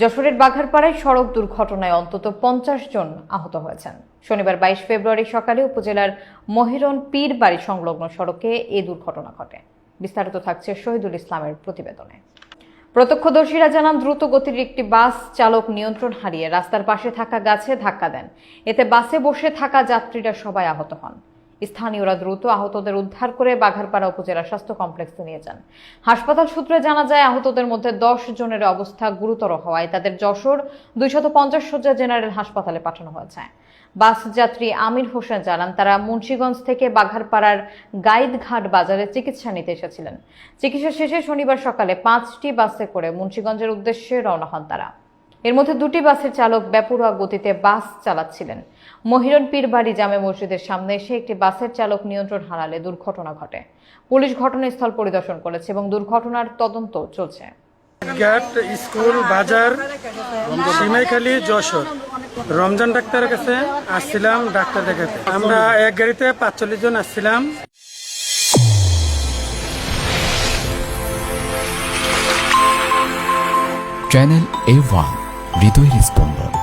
যশোরের বাঘারপাড়ায় সড়ক দুর্ঘটনায় অন্তত পঞ্চাশ জন আহত হয়েছেন। শনিবার বাইশ ফেব্রুয়ারি সকালে উপজেলার মহিরন পীর বাড়ি সংলগ্ন সড়কে এ দুর্ঘটনা ঘটে। বিস্তারিত থাকছে শহীদুল ইসলামের প্রতিবেদনে। প্রত্যক্ষদর্শীরা জানান দ্রুত গতির একটি বাস চালক নিয়ন্ত্রণ হারিয়ে রাস্তার পাশে থাকা গাছে ধাক্কা দেন। এতে বাসে বসে থাকা যাত্রীরা সবাই আহত হন। স্থানীয়রা দ্রুত আহতদের উদ্ধার করে বাঘারপাড়া উপজেলা স্বাস্থ্য কমপ্লেক্সে নিয়ে যান। হাসপাতাল সূত্রে জানা যায়, আহতদের মধ্যে দশ জনের অবস্থা গুরুতর হওয়ায় তাদের যশোর দুইশত পঞ্চাশ শয্যা জেনারেল হাসপাতালে পাঠানো হয়েছে। বাস যাত্রী আমির হোসেন জানান, তারা মুন্সীগঞ্জ থেকে বাঘারপাড়ার গাইদঘাট বাজারে চিকিৎসা নিতে এসেছিলেন। চিকিৎসা শেষে শনিবার সকালে পাঁচটি বাসে করে মুন্সীগঞ্জের উদ্দেশ্যে রওনা হন তারা। এর মধ্যে দুটি বাসের চালক বেপরোয়া গতিতে বাস চালাচ্ছিলেন। মহিরন পীরবাড়ি জামে মসজিদের সামনে এসে একটি বাসের চালক নিয়ন্ত্রণ হারালে দুর্ঘটনা ঘটে। পুলিশ ঘটনাস্থল পরিদর্শন করেছে এবং দুর্ঘটনার তদন্ত চলছে। ঘাট স্কুল বাজার সিমাইখালী যশোর। রমজান ডাক্তারের কাছে আসছিলাম ডাক্তার দেখাতে। আমরা এক গাড়িতে পাঁচচল্লিশ জন আসছিলাম। চ্যানেল এ ওয়ান হৃদয়ের স্পন্দন